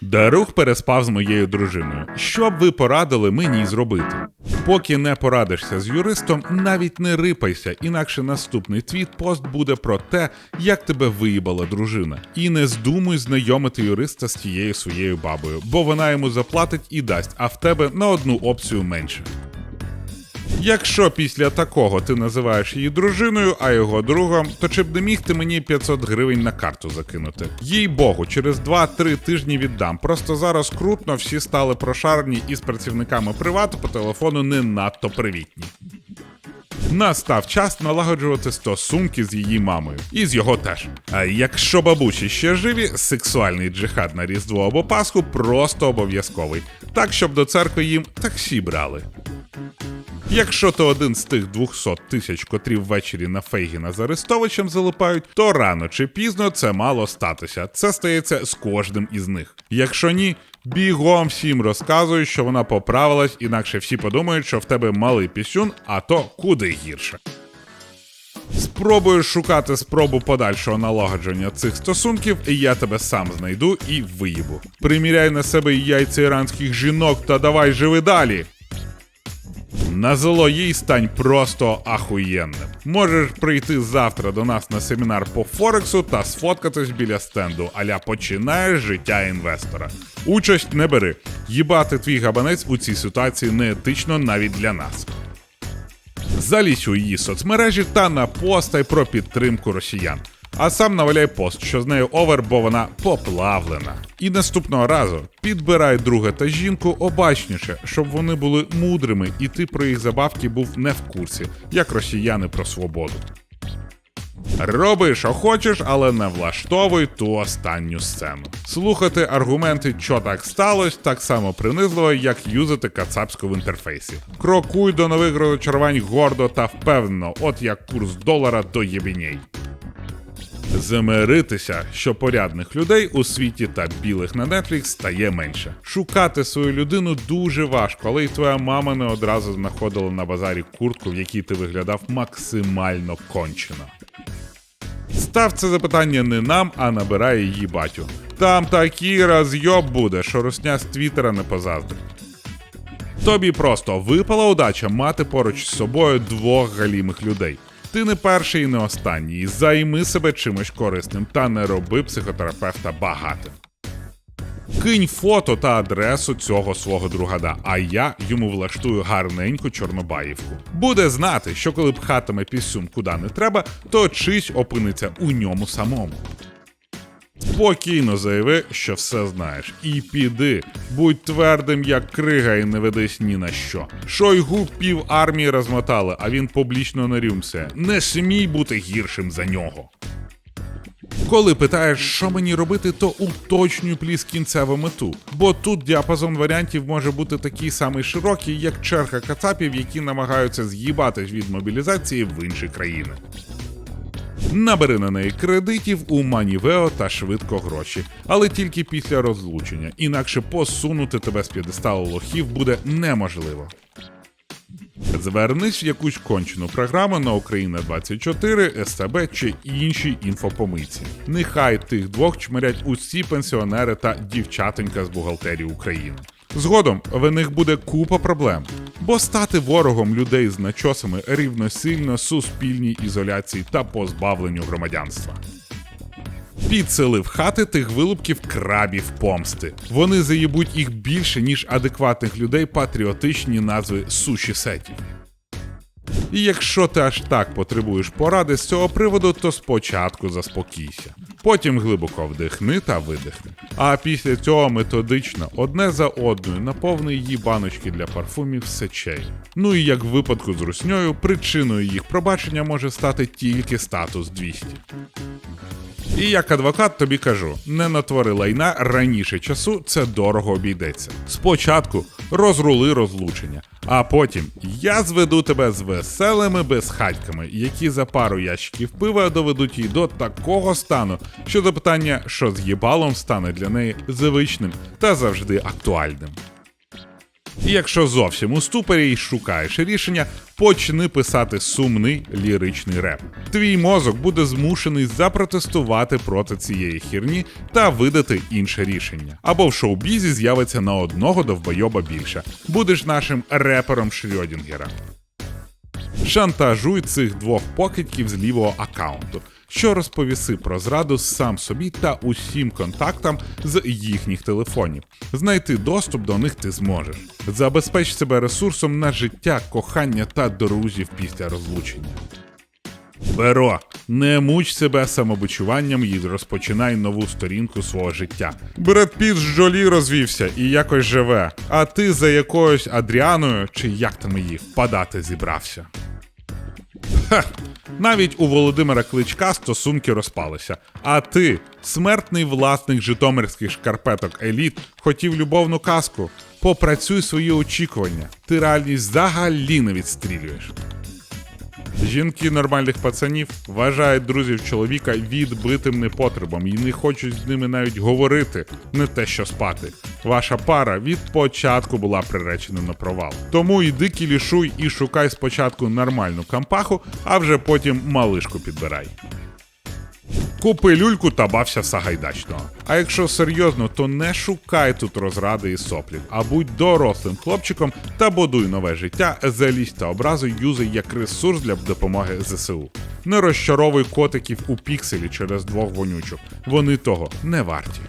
Дарух переспав з моєю дружиною. Що б ви порадили мені зробити? Поки не порадишся з юристом, навіть не рипайся, інакше наступний твіт пост буде про те, як тебе виїбала дружина. І не здумуй знайомити юриста з тією своєю бабою, бо вона йому заплатить і дасть, а в тебе на одну опцію менше. Якщо після такого ти називаєш її дружиною, а його другом, то чи б не міг ти мені 500 гривень на карту закинути? Їй богу, через 2-3 тижні віддам. Просто зараз крутно всі стали прошарені і з працівниками привату по телефону не надто привітні. Настав час налагоджувати стосунки з її мамою. І з його теж. А якщо бабусі ще живі, сексуальний джихад на Різдво або Пасху просто обов'язковий. Так, щоб до церкви їм таксі брали. Якщо то один з тих 200 тисяч, котрі ввечері на Фейгіна з Арестовичем залипають, то рано чи пізно це мало статися. Це стається з кожним із них. Якщо ні, бігом всім розказуй, що вона поправилась, інакше всі подумають, що в тебе малий пісюн, а то куди гірше. Спробуєш шукати спробу подальшого налагодження цих стосунків, і я тебе сам знайду і виїбу. Приміряй на себе яйця іранських жінок та давай живи далі. На зло їй стань просто ахуєнним. Можеш прийти завтра до нас на семінар по Форексу та сфоткатись біля стенду, аля починаєш життя інвестора. Участь не бери. Їбати твій габанець у цій ситуації неетично навіть для нас. Залізь у її соцмережі та напостай про підтримку росіян. А сам наваляй пост, що з нею овер, бо вона поплавлена. І наступного разу підбирай друга та жінку обачніше, щоб вони були мудрими, і ти про їх забавки був не в курсі, як росіяни про свободу. Роби, що хочеш, але не влаштовуй ту останню сцену. Слухати аргументи, що так сталося, так само принизливо, як юзати кацапську в інтерфейсі. Крокуй до нових розочарувань гордо та впевнено, от як курс долара до єбіней. Замиритися, що порядних людей у світі та білих на Netflix стає менше. Шукати свою людину дуже важко, але й твоя мама не одразу знаходила на базарі куртку, в якій ти виглядав максимально кончено. Став це запитання не нам, а набирає її батю. Там такий розйоб буде, що русня з твіттера не позаздрить. Тобі просто випала удача мати поруч з собою двох галімих людей. Ти не перший і не останній. Займи себе чимось корисним та не роби психотерапевта багатим. Кинь фото та адресу цього свого другада, а я йому влаштую гарненьку чорнобаївку. Буде знати, що коли пхатиме пісюн куди не треба, то чись опиниться у ньому самому. Спокійно заяви, що все знаєш, і піди, будь твердим, як крига, і не ведись ні на що. Шойгу пів армії розмотали, а він публічно нарюмся. Не смій бути гіршим за нього. Коли питаєш, що мені робити, то уточнюй пліс кінцеву мету, бо тут діапазон варіантів може бути такий самий широкий, як черга кацапів, які намагаються з'їбатись від мобілізації в інші країни. Набери на неї кредитів у Манівео та швидко гроші, але тільки після розлучення, інакше посунути тебе з п'єдесталу лохів буде неможливо. Звернись в якусь кончену програму на Україна 24, СТБ чи інші інфопомийці. Нехай тих двох чмирять усі пенсіонери та дівчатонька з бухгалтерії України. Згодом в них буде купа проблем, бо стати ворогом людей з начосами рівносильно суспільній ізоляції та позбавленню громадянства. Підселив хати тих вилупків крабів помсти. Вони заїбуть їх більше, ніж адекватних людей патріотичні назви суші сетів. І якщо ти аж так потребуєш поради з цього приводу, то спочатку заспокійся. Потім глибоко вдихни та видихни. А після цього методично одне за одною наповни її баночки для парфумів сечей. Ну і як в випадку з русньою, причиною їх пробачення може стати тільки статус 200. І як адвокат тобі кажу: не натвори лайна раніше часу, це дорого обійдеться. Спочатку розрули розлучення, а потім я зведу тебе з веселими безхатьками, які за пару ящиків пива доведуть її до такого стану, що запитання, що з їбалом стане для неї звичним та завжди актуальним. І якщо зовсім у ступорі і шукаєш рішення, почни писати сумний ліричний реп. Твій мозок буде змушений запротестувати проти цієї хірні та видати інше рішення. Або в шоу-бізі з'явиться на одного довбойоба більше. Будеш нашим репером Шрёдінгера. Шантажуй цих двох покидьків з лівого аккаунту, що розповіси про зраду сам собі та усім контактам з їхніх телефонів. Знайти доступ до них ти зможеш. Забезпеч себе ресурсом на життя, кохання та друзів після розлучення. Беро, не муч себе самобичуванням і розпочинай нову сторінку свого життя. Бред Піт з Джолі розвівся і якось живе, а ти за якоюсь Адріаною, чи як там її, впадати зібрався. Ха! Навіть у Володимира Кличка стосунки розпалися. А ти, смертний власник житомирських шкарпеток еліт, хотів любовну казку. Попрацюй свої очікування. Ти реальність взагалі не відстрілюєш. Жінки нормальних пацанів вважають друзів чоловіка відбитим непотребом і не хочуть з ними навіть говорити, не те що спати. Ваша пара від початку була приречена на провал. Тому йди кілішуй і шукай спочатку нормальну кампаху, а вже потім малишку підбирай. Купи люльку та бався сагайдачного. А якщо серйозно, то не шукай тут розради і соплів, а будь дорослим хлопчиком та будуй нове життя, залізь та образу юзай як ресурс для допомоги ЗСУ. Не розчаровуй котиків у пікселі через двох вонючок. Вони того не варті.